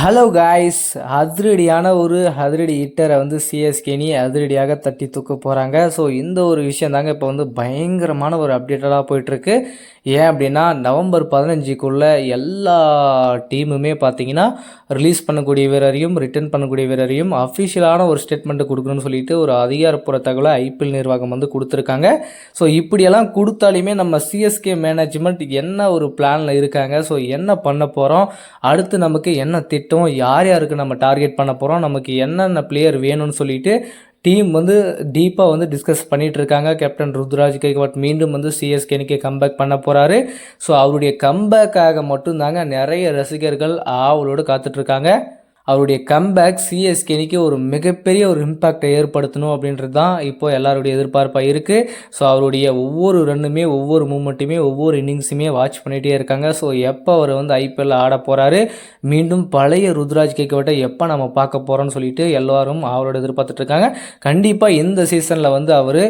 Hello guys அதிரடியான ஒரு அதிரடி ஹிட்டரை வந்து சிஎஸ்கேனி அதிரடியாக தட்டி தூக்க போகிறாங்க ஸோ இந்த ஒரு விஷயம் தாங்க இப்போ வந்து பயங்கரமான ஒரு அப்டேட்டடாக போயிட்டுருக்கு ஏன் அப்படின்னா நவம்பர் பதினஞ்சுக்குள்ளே எல்லா டீமுமே பார்த்தீங்கன்னா ரிலீஸ் பண்ணக்கூடிய வீரரையும் ரிட்டர்ன் பண்ணக்கூடிய வீரரையும் அஃபிஷியலான ஒரு ஸ்டேட்மெண்ட்டு கொடுக்கணும்னு சொல்லிட்டு ஒரு அதிகாரப்பூர்வ தகவலை ஐபிஎல் நிர்வாகம் வந்து கொடுத்துருக்காங்க. ஸோ இப்படியெல்லாம் கொடுத்தாலுமே நம்ம சிஎஸ்கே மேனேஜ்மெண்ட் என்ன ஒரு பிளானில் இருக்காங்க? ஸோ என்ன பண்ண போகிறோம் அடுத்து நமக்கு என்ன திட்டம்? யார் யாருக்கு நம்ம டார்கெட் பண்ண போகிறோம் நமக்கு என்னென்ன பிளேயர் வேணும்னு சொல்லிட்டு டீம் வந்து டீப்பாக வந்து டிஸ்கஸ் பண்ணிட்டு இருக்காங்க கேப்டன் ருத்ராஜ் கேக்வாட் மீண்டும் வந்து சிஎஸ்கேனுக்கு கம்பேக் பண்ண போகிறாரு ஸோ அவருடைய கம்பேக்காக மட்டும்தாங்க நிறைய ரசிகர்கள் ஆவலோடு காத்துட்ருக்காங்க அவருடைய கம்பேக் சிஎஸ்கேனிக்கு ஒரு மிகப்பெரிய ஒரு இம்பேக்டை ஏற்படுத்தணும் அப்படின்றது தான் இப்போ எல்லாருடைய எதிர்பார்ப்பாக இருக்குது ஸோ அவருடைய ஒவ்வொரு ரன்னுமே ஒவ்வொரு மூமெண்ட்டுமே ஒவ்வொரு இன்னிங்ஸுமே வாட்ச் பண்ணிகிட்டே இருக்காங்க. ஸோ எப்போ அவர் வந்து ஐபிஎல் ஆட போகிறாரு மீண்டும் பழைய ருத்ராஜ் கேக்கவட்டை எப்போ நம்ம பார்க்க போகிறோம்னு சொல்லிட்டு எல்லோரும் அவரோட எதிர்பார்த்துட்ருக்காங்க கண்டிப்பாக இந்த சீசனில் வந்து அவர்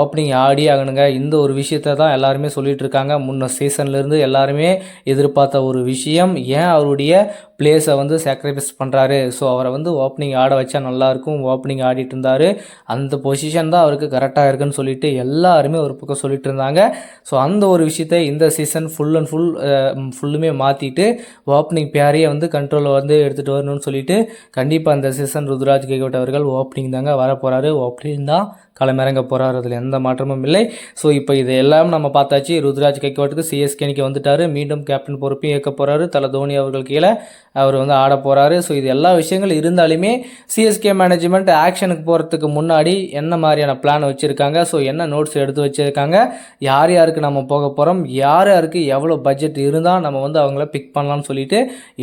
ஓப்பனிங் ஆடி ஆகணுங்க. இந்த ஒரு விஷயத்தை தான் எல்லாருமே சொல்லிகிட்டு இருக்காங்க. முன்ன சீசன்லேருந்து எல்லாருமே எதிர்பார்த்த ஒரு விஷயம். ஏன் அவருடைய பிளேஸை வந்து சாக்ரிஃபைஸ் பண்ணுறாரு ஸோ அவரை வந்து ஓப்பனிங் ஆட வச்சா நல்லாயிருக்கும். ஓப்பனிங் ஆடிட்டு இருந்தார். அந்த பொசிஷன் தான் அவருக்கு கரெக்டாக இருக்குன்னு சொல்லிட்டு எல்லாருமே ஒரு பக்கம் சொல்லிட்டு இருந்தாங்க. ஸோ அந்த ஒரு விஷயத்தை இந்த சீசன் ஃபுல் அண்ட் ஃபுல் ஃபுல்லுமே மாற்றிட்டு ஓப்பனிங் பேரையே வந்து கண்ட்ரோலில் வந்து எடுத்துகிட்டு வரணும்னு சொல்லிட்டு கண்டிப்பாக அந்த சீசன் ருத்ராஜ் கேகோட் அவர்கள் ஓப்பனிங் தாங்க வர போகிறாரு ஓப்பனிங் தான் களமிறங்க போகிறார் அதில் எந்த மாற்றமும் இல்லை. ஸோ இப்போ இது எல்லாம் நம்ம பார்த்தாச்சு. ருத்ராஜ் கைக்கோட்டுக்கு சிஎஸ்கேனிக்கு வந்துட்டார். மீண்டும் கேப்டன் பொறுப்பையும் ஏற்க போகிறாரு தலை தோனி அவர்கள் கீழே அவர் வந்து ஆட போகிறாரு ஸோ இது எல்லா விஷயங்கள் இருந்தாலுமே சிஎஸ்கே மேனேஜ்மெண்ட் ஆக்ஷனுக்கு போகிறதுக்கு முன்னாடி என்ன மாதிரியான பிளான் வச்சுருக்காங்க? ஸோ என்ன நோட்ஸ் எடுத்து வச்சுருக்காங்க? யார் யாருக்கு நம்ம போக போகிறோம் யார் யாருக்கு எவ்வளோ பட்ஜெட் இருந்தால் நம்ம வந்து அவங்கள பிக் பண்ணலாம்னு சொல்லிட்டு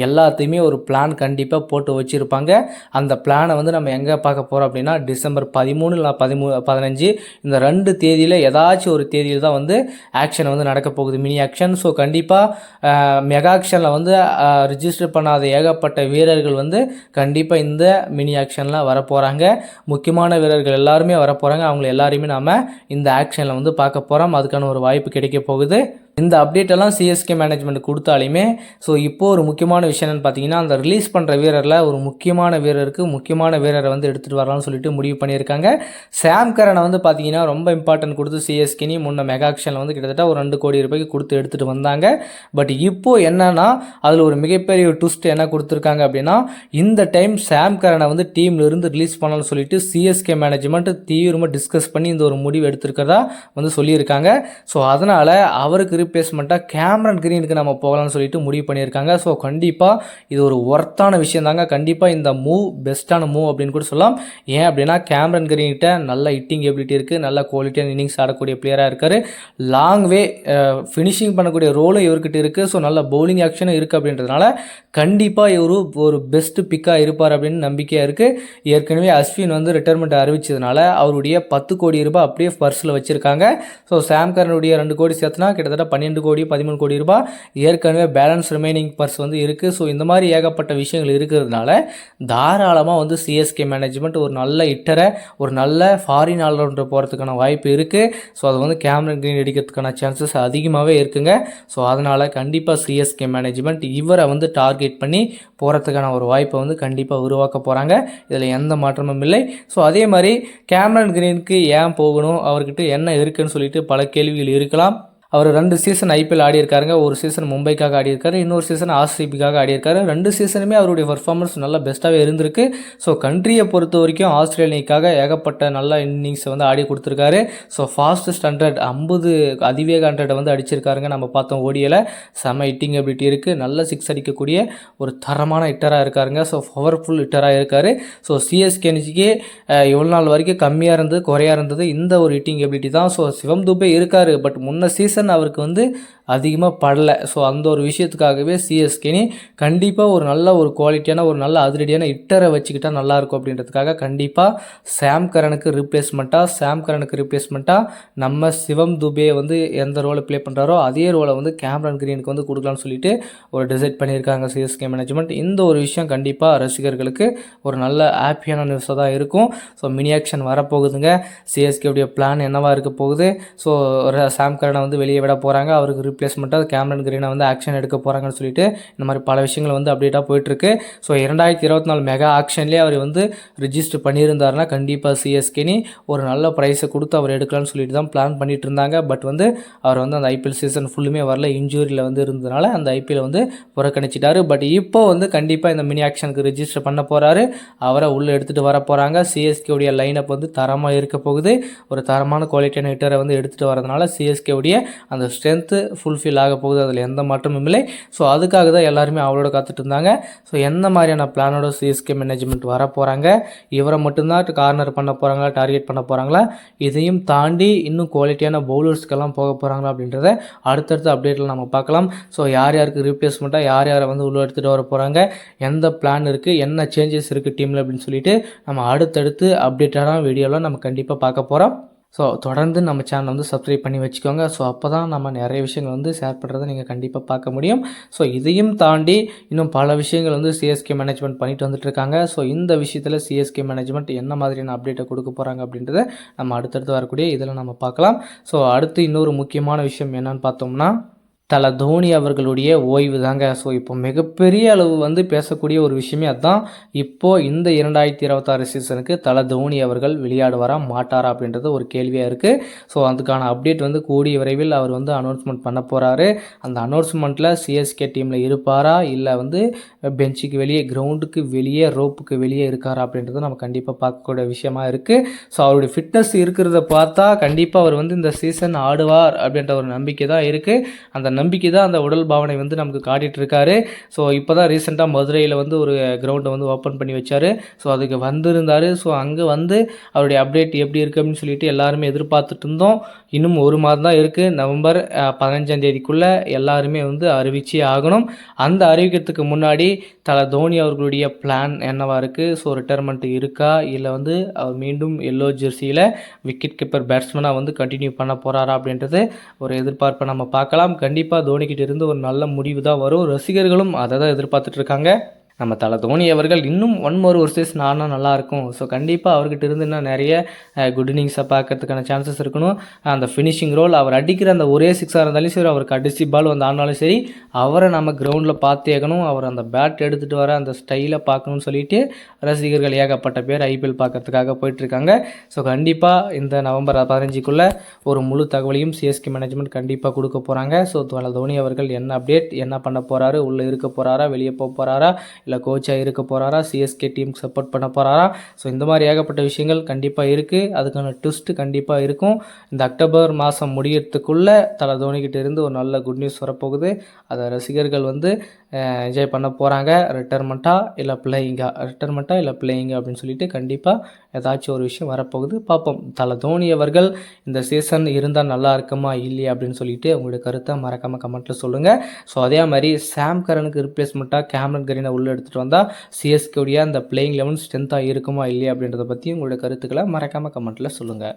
எல்லாத்தையுமே ஒரு பிளான் கண்டிப்பாக போட்டு வச்சுருப்பாங்க. அந்த பிளானை வந்து நம்ம எங்கே பார்க்க போகிறோம் அப்படின்னா டிசம்பர் பதிமூணு இல்லை பதிமூணு பதினஞ்சு. இந்த ரெண்டு தேதியில் ஏதாச்சும் ஒரு தேதியில் தான் வந்து ஆக்ஷன் வந்து நடக்க போகுது. மினி ஆக்ஷன் ஸோ கண்டிப்பாக மெகா ஆக்ஷனில் வந்து ரிஜிஸ்டர் பண்ணாத ஏகப்பட்ட வீரர்கள் வந்து கண்டிப்பாக இந்த மினி ஆக்ஷனில் வரப்போகிறாங்க முக்கியமான வீரர்கள் எல்லாருமே வரப்போகிறாங்க அவங்க அவங்கள எல்லாரையுமே நாம் இந்த ஆக்ஷனில் வந்து பார்க்க போகிறோம் அதுக்கான ஒரு வாய்ப்பு கிடைக்க போகுது. இந்த அப்டேட்டெல்லாம் சிஎஸ்கே மேனேஜ்மெண்ட் கொடுத்தாலுமே ஸோ இப்போ ஒரு முக்கியமான விஷயம் என்னன்னு பார்த்தீங்கன்னா அந்த ரிலீஸ் பண்ணுற வீரரில் ஒரு முக்கியமான வீரருக்கு முக்கியமான வீரரை வந்து எடுத்துகிட்டு வரலாம்னு சொல்லிட்டு முடிவு பண்ணியிருக்காங்க. சாம் கரனை வந்து பார்த்தீங்கன்னா ரொம்ப இம்பார்ட்டன்ட் கொடுத்து சிஎஸ்கேனி முன்ன மெகாக்ஷனில் வந்து கிட்டத்தட்ட ஒரு ரெண்டு கோடி ரூபாய்க்கு கொடுத்து எடுத்துகிட்டு வந்தாங்க. பட் இப்போ என்னன்னா அதில் ஒரு மிகப்பெரிய ட்விஸ்ட் என்ன கொடுத்துருக்காங்க அப்படின்னா இந்த டைம் சாம் கரனை வந்து டீம்லேருந்து ரிலீஸ் பண்ணலாம்னு சொல்லிட்டு சிஎஸ்கே மேனேஜ்மெண்ட் தீவிரமாக டிஸ்கஸ் பண்ணி இந்த ஒரு முடிவு எடுத்திருக்கிறதா வந்து சொல்லியிருக்காங்க. ஸோ அதனால் அவருக்கு ரீப்ளேஸ்மெண்ட்டாக கேமரன் கிரீனுக்கு நம்ம போகலாம்னு சொல்லிட்டு முடிவு பண்ணியிருக்காங்க. ஸோ கண்டிப்பாக இது ஒரு ஒர்த்தான விஷயம் தாங்க கண்டிப்பாக இந்த மூவ் பெஸ்ட்டான மூவ் அப்படின்னு கூட சொல்லலாம். ஏன் அப்படின்னா கேமரன் கிரீன்கிட்ட நல்ல ஹிட்டிங் எபிலிட்டி இருக்குது நல்ல குவாலிட்டியான இன்னிங்ஸ் ஆடக்கூடிய பிளேயராக இருக்கார். லாங் வே ஃபினிஷிங் பண்ணக்கூடிய ரோலும் இவர்கிட்ட இருக்குது ஸோ நல்ல பவுலிங் ஆக்ஷனும் இருக்குது அப்படின்றதுனால கண்டிப்பாக இவர் ஒரு பெஸ்ட் பிக்காக இருப்பார் அப்படின்னு நம்பிக்கையாக இருக்குது ஏற்கனவே அஸ்வின் வந்து ரிட்டைர்மெண்ட் அறிவிச்சதுனால அவருடைய பத்து கோடி ரூபாய் அப்படியே பர்ஸில் வச்சுருக்காங்க. ஸோ சாம்கரனுடைய ரெண்டு கோடி சேர்த்துனா கிட்டத்தட்ட பன்னெண்டு கோடி பதிமூணு கோடி ரூபாய். ஏற்கனவே பேலன்ஸ் ரிமைனிங் பர்ஸ் வந்து இருக்குது ஸோ இந்த மாதிரி ஏகப்பட்ட விஷயங்கள் இருக்கிறதுனால தாராளமாக வந்து சிஎஸ்கே மேனேஜ்மெண்ட் ஒரு நல்ல இட்டரை ஒரு நல்ல ஃபாரின் ஆல்ரவுண்டர் போகிறதுக்கான வாய்ப்பு இருக்குது ஸோ அது வந்து கேமரன் கிரீன் அடிக்கிறதுக்கான சான்சஸ் அதிகமாகவே இருக்குங்க. ஸோ அதனால் கண்டிப்பாக சிஎஸ்கே மேனேஜ்மெண்ட் இவரை வந்து டார்கெட் பண்ணி போகிறதுக்கான ஒரு வாய்ப்பை வந்து கண்டிப்பாக உருவாக்க போகிறாங்க இதில் எந்த மாற்றமும் இல்லை. ஸோ அதே மாதிரி கேமரன் கிரீனுக்கு ஏன் போகணும்? அவர்கிட்ட என்ன இருக்குன்னு சொல்லிட்டு பல கேள்விகள் இருக்கலாம். அவர் ரெண்டு சீசன் ஐபிஎல் ஆடியிருக்காருங்க. ஒரு சீசன் மும்பைக்காக ஆடி இருக்காரு இன்னொரு சீசன் ஆர்சிபிக்காக ஆடியிருக்காரு. ரெண்டு சீசனுமே அவருடைய பர்ஃபார்மன்ஸ் நல்லா பெஸ்ட்டாகவே இருந்திருக்கு. ஸோ கண்ட்ரியை பொறுத்த வரைக்கும் ஆஸ்திரேலியாக்காக ஏகப்பட்ட நல்ல இன்னிங்ஸை வந்து ஆடி கொடுத்துருக்காரு. ஸோ ஃபாஸ்டஸ்ட் ஹண்ட்ரட் ஐம்பது அதிவேக ஹண்ட்ரடை வந்து அடிச்சிருக்காருங்க. நம்ம பார்த்தோம் ஓடியில். செம ஹிட்டிங் எபிலிட்டி இருக்குது நல்ல சிக்ஸ் அடிக்கக்கூடிய ஒரு தரமான ஹிட்டராக இருக்காருங்க. ஸோ பவர்ஃபுல் ஹிட்டராக இருக்கார். ஸோ சிஎஸ்கேனிக்கு இவ்வளோ நாள் வரைக்கும் கம்மியாக இருந்தது குறையாக இருந்தது. இந்த ஒரு ஹிட்டிங் எபிலிட்டி தான். ஸோ சிவம் துபே இருக்கார். பட் முன்ன சீசன் அவருக்கு வந்து அதிகமாக படலை. ஸோ அந்த ஒரு விஷயத்துக்காகவே சிஎஸ்கேனி கண்டிப்பாக ஒரு நல்ல ஒரு குவாலிட்டியான ஒரு நல்ல அதிரடியான இட்டரை வச்சுக்கிட்டா நல்லாயிருக்கும் அப்படின்றதுக்காக கண்டிப்பாக சாம் கரனுக்கு ரீப்ளேஸ்மெண்ட்டாக சாம் கரனுக்கு ரீப்ளேஸ்மெண்ட்டாக நம்ம சிவம் துபே வந்து எந்த ரோலை ப்ளே பண்ணுறாரோ அதே ரோலை வந்து கேமரன் கிரீனுக்கு வந்து கொடுக்கலாம்னு சொல்லிட்டு ஒரு டிசைட் பண்ணியிருக்காங்க சிஎஸ்கே மேனேஜ்மெண்ட் இந்த ஒரு விஷயம் கண்டிப்பாக ரசிகர்களுக்கு ஒரு நல்ல ஹாப்பியான நியூஸாக தான் இருக்கும். ஸோ மினி ஆக்ஷன் வரப்போகுதுங்க. சிஎஸ்கேவுடைய பிளான் என்னவாக இருக்க போகுது? ஸோ சாம் கரனை வந்து வெளியே விட போகிறாங்க அவருக்கு ரிப்ளேஸ்மெண்ட்டாக கேமரன் கிரீனை வந்து ஆக்ஷன் எடுக்க போகிறாங்கன்னு சொல்லிட்டு இந்த மாதிரி பல விஷயங்கள் வந்து அப்டேட்டாக போயிட்டுருக்கு. ஸோ இரண்டாயிரத்தி இருபத்தி நாலு மெகா ஆக்ஷன்லேயே அவர் வந்து ரிஜிஸ்டர் பண்ணியிருந்தாருன்னா கண்டிப்பாக சிஎஸ்கேனி ஒரு நல்ல ப்ரைஸை கொடுத்து அவர் எடுக்கலாம்னு சொல்லிட்டு தான் பிளான் பண்ணிட்டு இருந்தாங்க. பட் வந்து அவர் வந்து அந்த ஐபிஎல் சீசன் ஃபுல்லுமே வரல. இன்ஜூரியில் வந்து இருந்ததுனால அந்த ஐபிஎல் வந்து புறக்கணிச்சிட்டாரு. பட் இப்போ வந்து கண்டிப்பாக இந்த மினி ஆக்ஷனுக்கு ரிஜிஸ்டர் பண்ண போகிறாரு அவரை உள்ளே எடுத்துகிட்டு வர போகிறாங்க சிஎஸ்கேவுடைய லைனப் வந்து தரமாக இருக்க போகுது. ஒரு தரமான குவாலிட்டியான ஹிட்டரை வந்து எடுத்துகிட்டு வரதுனால சிஎஸ்கேவுடைய அந்த ஸ்ட்ரென்த்து ஃபுல்ஃபில் ஆக போகுது அதில் எந்த மாற்றமும் இல்லை. ஸோ அதுக்காக தான் எல்லாருமே அவளோட காத்துட்டு இருந்தாங்க. ஸோ எந்த மாதிரியான பிளானோட சிஎஸ்கே மேனேஜ்மெண்ட் வர போகிறாங்க இவரை மட்டும்தான் கார்னர் பண்ண போகிறாங்களா டார்கெட் பண்ண போகிறாங்களா இதையும் தாண்டி இன்னும் குவாலிட்டியான பவுலர்ஸ்க்கெல்லாம் போக போகிறாங்களா அப்படின்றத அடுத்தடுத்த அப்டேட்டில் நம்ம பார்க்கலாம். ஸோ யார் யாருக்கு ரீப்ளேஸ்மெண்ட்டாக யார் யாரை வந்து உள்ள எடுத்துகிட்டு வர போகிறாங்க எந்த பிளான் இருக்குது என்ன சேஞ்சஸ் இருக்குது டீமில் அப்படின்னு சொல்லிட்டு நம்ம அடுத்தடுத்து அப்டேட்டான வீடியோலாம் நம்ம கண்டிப்பாக பார்க்க போகிறோம் ஸோ தொடர்ந்து நம்ம சேனலை வந்து சப்ஸ்கிரைப் பண்ணி வச்சுக்கோங்க. ஸோ அப்போ தான் நம்ம நிறைய விஷயங்கள் வந்து ஷேர் பண்ணுறதை நீங்கள் கண்டிப்பாக பார்க்க முடியும். ஸோ இதையும் தாண்டி இன்னும் பல விஷயங்கள் வந்து சிஎஸ்கே மேனேஜ்மெண்ட் பண்ணிட்டு வந்துட்டுருக்காங்க ஸோ இந்த விஷயத்தில் சிஎஸ்கே மேனேஜ்மெண்ட் என்ன மாதிரியான அப்டேட்டை கொடுக்க போகிறாங்க அப்படின்றத நம்ம அடுத்தடுத்து வரக்கூடிய இதில் நம்ம பார்க்கலாம். ஸோ அடுத்து இன்னொரு முக்கியமான விஷயம் என்னன்னு பார்த்தோம்னா தல தோனி அவர்களுடைய ஓய்வு தாங்க ஸோ இப்போ மிகப்பெரிய அளவு வந்து பேசக்கூடிய ஒரு விஷயமே அதுதான் இப்போது இந்த இரண்டாயிரத்தி இருபத்தாறு சீசனுக்கு தல தோனி அவர்கள் விளையாடுவாரா மாட்டாரா அப்படின்றது ஒரு கேள்வியாக இருக்குது ஸோ அதுக்கான அப்டேட் வந்து கூடிய விரைவில் அவர் வந்து அனௌன்ஸ்மெண்ட் பண்ண போகிறாரு அந்த அனௌன்ஸ்மெண்ட்டில் சிஎஸ்கே டீமில் இருப்பாரா இல்லை வந்து பெஞ்சுக்கு வெளியே கிரவுண்டுக்கு வெளியே ரோப்புக்கு வெளியே இருக்காரா அப்படின்றது நம்ம கண்டிப்பாக பார்க்கக்கூடிய விஷயமா இருக்குது ஸோ அவருடைய ஃபிட்னஸ் இருக்கிறத பார்த்தா கண்டிப்பாக அவர் வந்து இந்த சீசன் ஆடுவார் அப்படின்ற ஒரு நம்பிக்கை தான் இருக்குது அந்த நம்பிக்கை தான் அந்த உடல் பாவனை வந்து நமக்கு காட்டிகிட்டு இருக்காரு. ஸோ இப்போ தான் ரீசெண்டாக மதுரையில் வந்து ஒரு கிரவுண்டை வந்து ஓப்பன் பண்ணி வச்சார். ஸோ அதுக்கு வந்திருந்தார். ஸோ அங்கே வந்து அவருடைய அப்டேட் எப்படி இருக்குது அப்படின்னு சொல்லிட்டு எல்லாருமே எதிர்பார்த்துட்டு இருந்தோம். இன்னும் ஒரு மாதம் தான் இருக்குது நவம்பர் பதினஞ்சாம் தேதிக்குள்ளே எல்லாருமே வந்து அறிவிச்சே ஆகணும். அந்த அறிவிக்கிறதுக்கு முன்னாடி தல தோனி அவர்களுடைய பிளான் என்னவாக இருக்குது ஸோ ரிட்டையர்மெண்ட் இருக்கா? இல்லை வந்து அவர் மீண்டும் எல்லோ ஜெர்சியில் விக்கெட் கீப்பர் பேட்ஸ்மேனாக வந்து கண்டினியூ பண்ண போகிறாரா அப்படின்றது ஒரு எதிர்பார்ப்பை நம்ம பார்க்கலாம். கண்டிப்பாக தோனிக்கிட்ட இருந்து ஒரு நல்ல முடிவு தான் வரும். ரசிகர்களும் அதை தான் எதிர்பார்த்துட்ருக்காங்க நம்ம தலை தோனி அவர்கள் இன்னும் ஒன் மோர் ஒரு சீசன் ஆனால் நல்லாயிருக்கும். ஸோ கண்டிப்பாக அவர்கிட்ட இருந்து இன்னும் நிறைய குட் இன்னிங்ஸை பார்க்கறதுக்கான சான்சஸ் இருக்கணும். அந்த ஃபினிஷிங் ரோல் அவர் அடிக்கிற அந்த ஒரே சிக்ஸாக இருந்தாலும் சரி அவர் கடைசி பால் வந்து ஆனாலும் சரி அவரை நம்ம கிரவுண்டில் பார்த்தேக்கணும் அவர் அந்த பேட் எடுத்துகிட்டு வர அந்த ஸ்டைலை பார்க்கணும்னு சொல்லிட்டு ரசிகர்கள் ஏகப்பட்ட பேர் ஐபிஎல் பார்க்கறதுக்காக போயிட்டுருக்காங்க. ஸோ கண்டிப்பாக இந்த நவம்பர் பதினஞ்சுக்குள்ளே ஒரு முழு தகவலையும் சிஎஸ்கே மேனேஜ்மெண்ட் கண்டிப்பாக கொடுக்க போகிறாங்க ஸோ தோனி அவர்கள் என்ன அப்டேட் என்ன பண்ண போகிறாரு உள்ளே இருக்க போகிறாரா வெளியே போக போகிறாரா இல்லை கோச்சாக இருக்க போகிறாரா சிஎஸ்கே டீமுக்கு சப்போர்ட் பண்ண போகிறாரா ஸோ இந்த மாதிரி ஏகப்பட்ட விஷயங்கள் கண்டிப்பாக இருக்குது அதுக்கான ட்விஸ்ட்டு கண்டிப்பாக இருக்கும். இந்த அக்டோபர் மாதம் முடியறதுக்குள்ளே தலை தோனிக்கிட்ட இருந்து ஒரு நல்ல குட் நியூஸ் வரப்போகுது. அதை ரசிகர்கள் வந்து என்ஜாய் பண்ண போகிறாங்க ரிட்டைர்மெண்ட்டாக இல்லை பிளேயிங்கா ரிட்டைர்மெண்ட்டாக இல்லை பிளேயிங்கா அப்படின்னு சொல்லிட்டு கண்டிப்பாக ஏதாச்சும் ஒரு விஷயம் வரப்போகுது. பார்ப்போம். தலை தோனி அவர்கள் இந்த சீசன் இருந்தால் நல்லா இருக்குமா இல்லையா அப்படின்னு சொல்லிட்டு உங்களுடைய கருத்தை மறக்காமல் கமெண்ட்டில் சொல்லுங்கள் ஸோ அதே மாதிரி சாம் கரனுக்கு ரிப்ளேஸ்மெண்ட்டாக கேமரன் கரீனை உள்ளே எடுத்துகிட்டு வந்தால் சிஎஸ்கேடைய அந்த பிளேயிங் லெவன் ஸ்ட்ரென்த்தாக இருக்குமா இல்லையா அப்படின்றத பற்றி உங்களுடைய கருத்துக்களை மறக்காமல் கமெண்ட்டில் சொல்லுங்கள்